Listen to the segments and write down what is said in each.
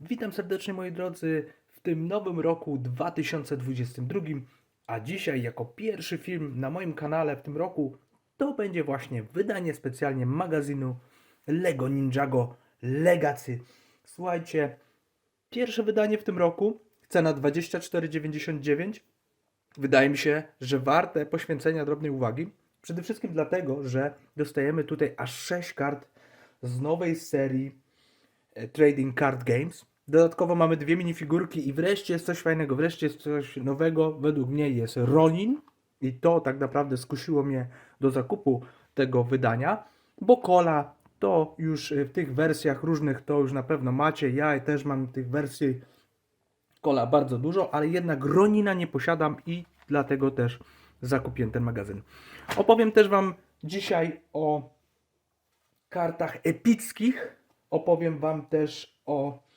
Witam serdecznie moi drodzy w tym nowym roku 2022, a dzisiaj jako pierwszy film na moim kanale w tym roku to będzie właśnie wydanie specjalnie magazynu Lego Ninjago Legacy. Słuchajcie, pierwsze wydanie w tym roku, cena 24,99. Wydaje mi się, że warte poświęcenia drobnej uwagi. Przede wszystkim dlatego, że dostajemy tutaj aż 6 kart z nowej serii e, Trading Card Games. Dodatkowo mamy dwie minifigurki i wreszcie jest coś fajnego, wreszcie jest coś nowego. Według mnie jest Ronin i to tak naprawdę skusiło mnie do zakupu tego wydania, bo Kola to już e, w tych wersjach różnych to już na pewno macie. Ja też mam tych wersji Kola bardzo dużo, ale jednak Ronina nie posiadam i dlatego też zakupiłem ten magazyn. Opowiem też Wam dzisiaj o kartach epickich. Opowiem Wam też o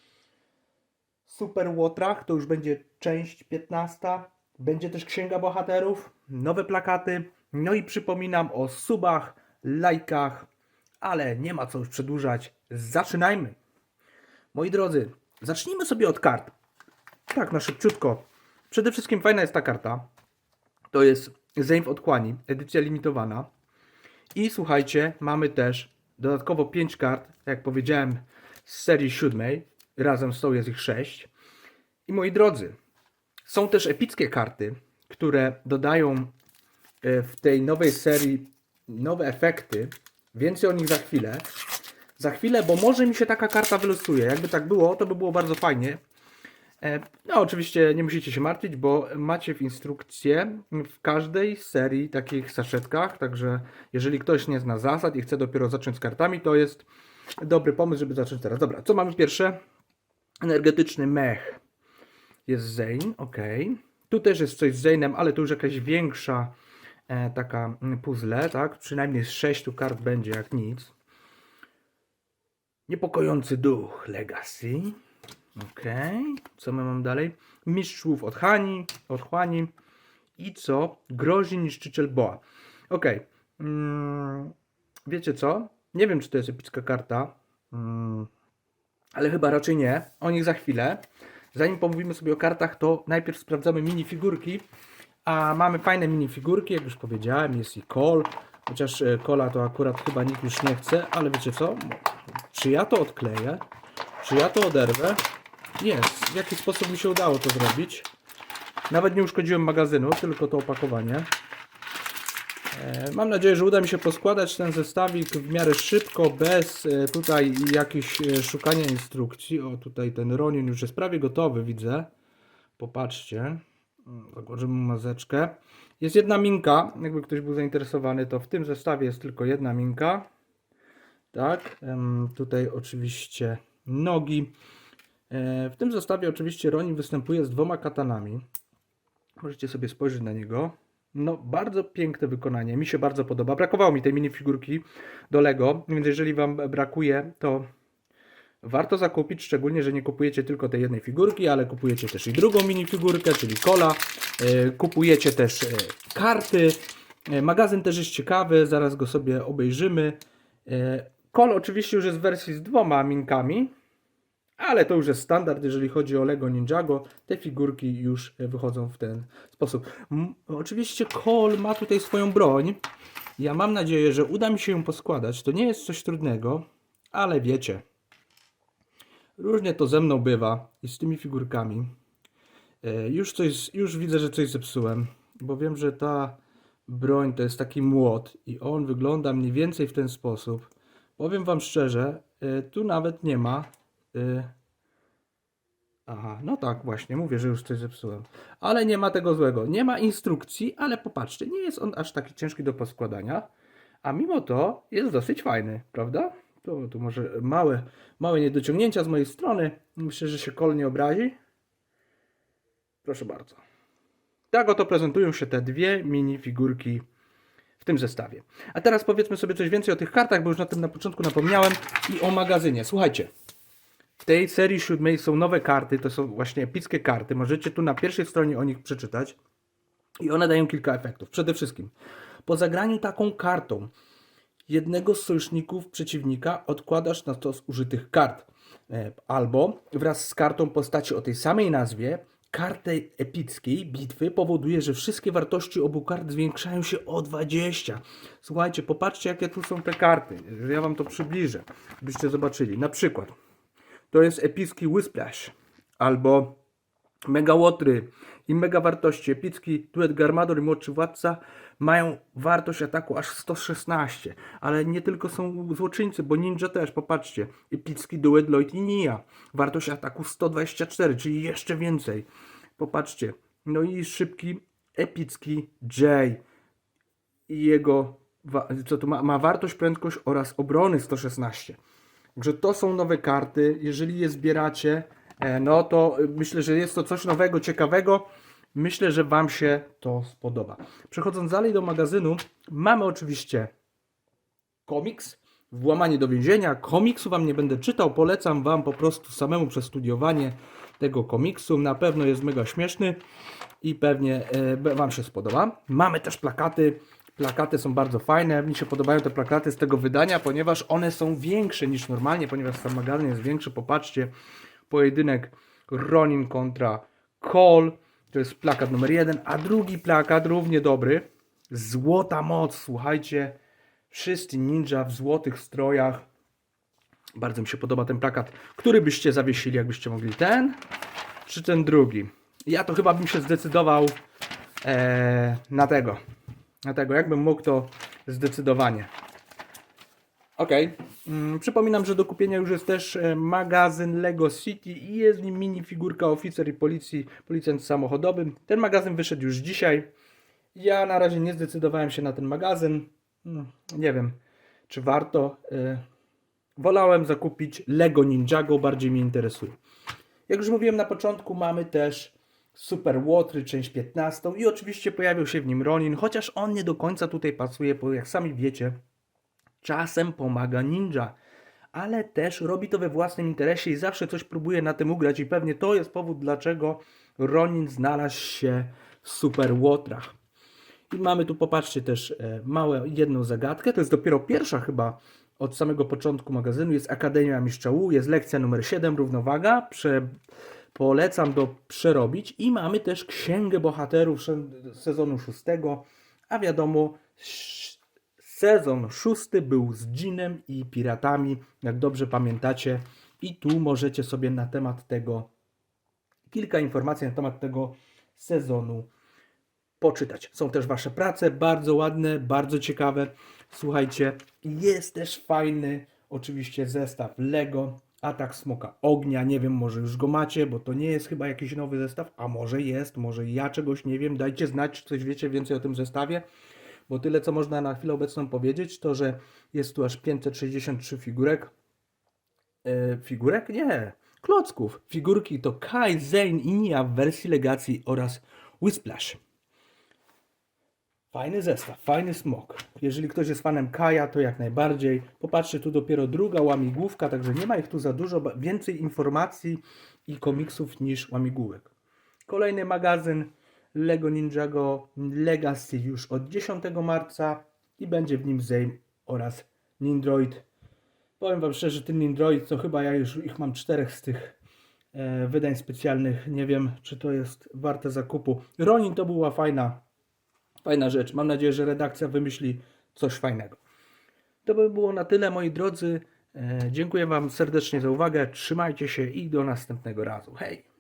Super Łotrach. To już będzie część 15. Będzie też Księga Bohaterów, nowe plakaty. No i przypominam o subach, lajkach, ale nie ma co już przedłużać. Zaczynajmy. Moi drodzy, zacznijmy sobie od kart. Tak, na szybciutko. Przede wszystkim fajna jest ta karta. To jest Zeyn w Otchłani, edycja limitowana. I słuchajcie, mamy też dodatkowo 5 kart, jak powiedziałem, z serii siódmej. Razem z tą jest ich 6. I moi drodzy, są też epickie karty, które dodają e, w tej nowej serii nowe efekty. Więcej o nich za chwilę. Za chwilę, bo może mi się taka karta wylosuje. Jakby tak było, to by było bardzo fajnie. E, No, oczywiście nie musicie się martwić, bo macie w instrukcję w każdej serii takich saszetkach, także jeżeli ktoś nie zna zasad i chce dopiero zacząć z kartami, to jest dobry pomysł, żeby zacząć teraz. Dobra, co mamy pierwsze? Energetyczny mech. Jest Zane, ok. Tu też jest coś z Zane'em, ale tu już jakaś większa e, taka mm, puzzle, tak? Przynajmniej z sześciu kart będzie jak nic. Niepokojący duch Legacy. Okej, co my mamy dalej? Mistrzów Otchani, Otchłani i co? Grozi niszczyciel Boa. Okej, mm, wiecie co? Nie wiem, czy to jest epicka karta, mm, ale chyba raczej nie. O nich za chwilę. Zanim pomówimy sobie o kartach, to najpierw sprawdzamy minifigurki. A mamy fajne minifigurki, jak już powiedziałem, jest i Cole. Chociaż e, Cola to akurat chyba nikt już nie chce, ale wiecie co? Czy ja to odkleję? Czy ja to oderwę? Jest. W jaki sposób mi się udało to zrobić? Nawet nie uszkodziłem magazynu, tylko to opakowanie. E, Mam nadzieję, że uda mi się poskładać ten zestawik w miarę szybko, bez e, tutaj jakichś e, szukania instrukcji. O, tutaj ten Ronin już jest prawie gotowy, widzę. Popatrzcie. Mm, Założymy mazeczkę. Jest jedna minka, jakby ktoś był zainteresowany, to w tym zestawie jest tylko jedna minka. Tak, tutaj oczywiście nogi. W tym zestawie oczywiście Ronin występuje z dwoma katanami. Możecie sobie spojrzeć na niego. No, bardzo piękne wykonanie. Mi się bardzo podoba. Brakowało mi tej minifigurki do Lego, więc jeżeli Wam brakuje, to warto zakupić, szczególnie, że nie kupujecie tylko tej jednej figurki, ale kupujecie też i drugą minifigurkę, czyli kola. E, Kupujecie też e, karty. E, Magazyn też jest ciekawy, zaraz go sobie obejrzymy. Kol oczywiście już jest w wersji z dwoma minkami, ale to już jest standard, jeżeli chodzi o Lego Ninjago. Te figurki już wychodzą w ten sposób. M oczywiście Cole ma tutaj swoją broń. Ja mam nadzieję, że uda mi się ją poskładać. To nie jest coś trudnego, ale wiecie. Różnie to ze mną bywa i z tymi figurkami. E, Już coś, już widzę, że coś zepsułem, bo wiem, że ta broń to jest taki młot i on wygląda mniej więcej w ten sposób. Powiem wam szczerze, e, tu nawet nie ma. E, Aha, no tak, właśnie, mówię, że już coś zepsułem. Ale nie ma tego złego. Nie ma instrukcji, ale popatrzcie, nie jest on aż taki ciężki do poskładania, a mimo to jest dosyć fajny, prawda? To tu może małe, małe niedociągnięcia z mojej strony. Myślę, że się kol nie obrazi. Proszę bardzo. Tak oto prezentują się te dwie mini figurki w tym zestawie. A teraz powiedzmy sobie coś więcej o tych kartach, bo już na tym na początku napomniałem i o magazynie. Słuchajcie, w tej serii siódmej są nowe karty, to są właśnie epickie karty. Możecie tu na pierwszej stronie o nich przeczytać. I one dają kilka efektów. Przede wszystkim, po zagraniu taką kartą jednego z sojuszników przeciwnika odkładasz na stos użytych kart. E, Albo wraz z kartą postaci o tej samej nazwie, kartę epickiej bitwy powoduje, że wszystkie wartości obu kart zwiększają się o 20. Słuchajcie, popatrzcie jakie tu są te karty. Ja wam to przybliżę, byście zobaczyli. Na przykład to jest epicki Whisplash albo Mega Łotry i mega wartości. Epicki duet Garmador i Młodszy Władca mają wartość ataku aż 116. Ale nie tylko są złoczyńcy, bo ninja też, popatrzcie. Epicki duet Lloyd i Nia. Wartość ataku 124, czyli jeszcze więcej. Popatrzcie. No i szybki, epicki Jay i jego, co tu ma, ma wartość, prędkość oraz obrony 116. Także to są nowe karty. Jeżeli je zbieracie, e, no to y, myślę, że jest to coś nowego, ciekawego. Myślę, że Wam się to spodoba. Przechodząc dalej do magazynu, mamy oczywiście komiks, Włamanie do więzienia. Komiksu Wam nie będę czytał, polecam Wam po prostu samemu przestudiowanie tego komiksu. Na pewno jest mega śmieszny i pewnie e, Wam się spodoba. Mamy też plakaty. Plakaty są bardzo fajne. Mi się podobają te plakaty z tego wydania, ponieważ one są większe niż normalnie, ponieważ sam magazyn jest większy. Popatrzcie, pojedynek Ronin kontra Cole. To jest plakat numer jeden, a drugi plakat równie dobry. Złota moc, słuchajcie. Wszyscy ninja w złotych strojach. Bardzo mi się podoba ten plakat. Który byście zawiesili, jakbyście mogli? Ten czy ten drugi? Ja to chyba bym się zdecydował e, na tego. Na tego. Jakbym mógł, to zdecydowanie. Okej. Mm, Przypominam, że do kupienia już jest też e, magazyn Lego City i jest w nim minifigurka oficer i policji, policjant samochodowy. Ten magazyn wyszedł już dzisiaj. Ja na razie nie zdecydowałem się na ten magazyn. No, nie wiem, czy warto. E, Wolałem zakupić Lego Ninjago, bardziej mnie interesuje. Jak już mówiłem na początku, mamy też Super Łotry, część 15 i oczywiście pojawił się w nim Ronin, chociaż on nie do końca tutaj pasuje, bo jak sami wiecie, czasem pomaga ninja, ale też robi to we własnym interesie i zawsze coś próbuje na tym ugrać i pewnie to jest powód, dlaczego Ronin znalazł się w Super Łotrach. I mamy tu, popatrzcie, też e, małą jedną zagadkę. To jest dopiero pierwsza chyba od samego początku magazynu. Jest Akademia Miszczału, jest lekcja numer 7, równowaga. Prze... Polecam do przerobić. I mamy też Księgę Bohaterów sezonu szóstego. A wiadomo, sezon szósty był z dżinem i piratami, jak dobrze pamiętacie. I tu możecie sobie na temat tego, kilka informacji na temat tego sezonu poczytać. Są też Wasze prace, bardzo ładne, bardzo ciekawe. Słuchajcie, jest też fajny, oczywiście, zestaw Lego. Atak Smoka Ognia. Nie wiem, może już go macie, bo to nie jest chyba jakiś nowy zestaw, a może jest, może ja czegoś nie wiem. Dajcie znać, czy coś wiecie więcej o tym zestawie, bo tyle, co można na chwilę obecną powiedzieć, to że jest tu aż 563 figurek. E, figurek? Nie. Klocków. Figurki to Kai, Zane i Nia w wersji legacji oraz Whisplash. Fajny zestaw, fajny smok. Jeżeli ktoś jest fanem Kaja, to jak najbardziej. Popatrzcie, tu dopiero druga łamigłówka, także nie ma ich tu za dużo. Więcej informacji i komiksów niż łamigłówek. Kolejny magazyn Lego Ninjago Legacy już od 10 marca i będzie w nim Zame oraz Nindroid. Powiem Wam szczerze, ten Nindroid to chyba ja już ich mam czterech z tych e, wydań specjalnych. Nie wiem, czy to jest warte zakupu. Ronin to była fajna Fajna rzecz. Mam nadzieję, że redakcja wymyśli coś fajnego. To by było na tyle, moi drodzy. E, dziękuję Wam serdecznie za uwagę. Trzymajcie się i do następnego razu. Hej!